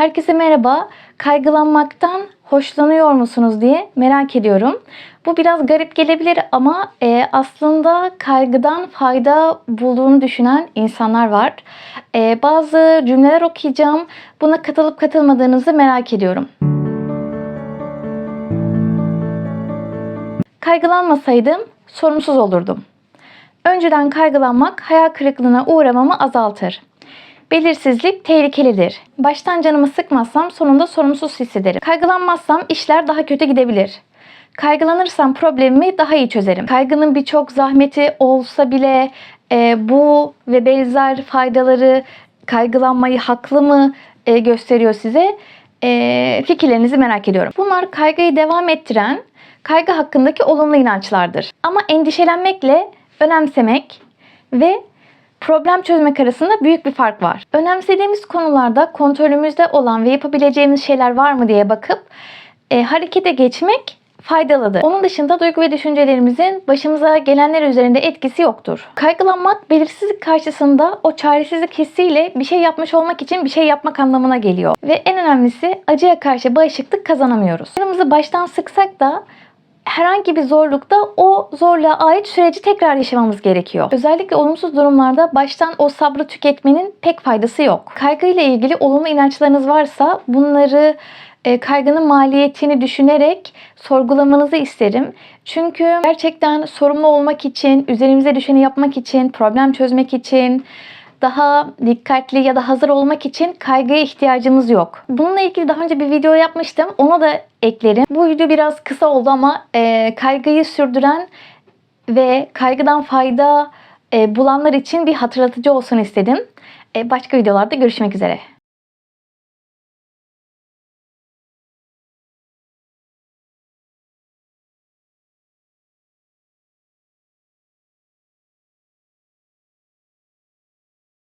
Herkese merhaba. Kaygılanmaktan hoşlanıyor musunuz diye merak ediyorum. Bu biraz garip gelebilir ama e, aslında kaygıdan fayda bulduğunu düşünen insanlar var. E, bazı cümleler okuyacağım. Buna katılıp katılmadığınızı merak ediyorum. Kaygılanmasaydım sorumsuz olurdum. Önceden kaygılanmak hayal kırıklığına uğramamı azaltır. Belirsizlik tehlikelidir. Baştan canımı sıkmazsam sonunda sorumsuz hissederim. Kaygılanmazsam işler daha kötü gidebilir. Kaygılanırsam problemimi daha iyi çözerim. Kaygının birçok zahmeti olsa bile e, bu ve benzer faydaları kaygılanmayı haklı mı e, gösteriyor size? E, fikirlerinizi merak ediyorum. Bunlar kaygıyı devam ettiren kaygı hakkındaki olumlu inançlardır. Ama endişelenmekle önemsemek ve problem çözmek arasında büyük bir fark var. Önemsediğimiz konularda kontrolümüzde olan ve yapabileceğimiz şeyler var mı diye bakıp e, harekete geçmek faydalıdır. Onun dışında duygu ve düşüncelerimizin başımıza gelenler üzerinde etkisi yoktur. Kaygılanmak belirsizlik karşısında o çaresizlik hissiyle bir şey yapmış olmak için bir şey yapmak anlamına geliyor. Ve en önemlisi acıya karşı bağışıklık kazanamıyoruz. Canımızı baştan sıksak da herhangi bir zorlukta o zorluğa ait süreci tekrar yaşamamız gerekiyor. Özellikle olumsuz durumlarda baştan o sabrı tüketmenin pek faydası yok. Kaygıyla ilgili olumlu inançlarınız varsa bunları e, kaygının maliyetini düşünerek sorgulamanızı isterim. Çünkü gerçekten sorumlu olmak için, üzerimize düşeni yapmak için, problem çözmek için, daha dikkatli ya da hazır olmak için kaygıya ihtiyacımız yok. Bununla ilgili daha önce bir video yapmıştım. Onu da eklerim. Bu video biraz kısa oldu ama e, kaygıyı sürdüren ve kaygıdan fayda e, bulanlar için bir hatırlatıcı olsun istedim. E, başka videolarda görüşmek üzere.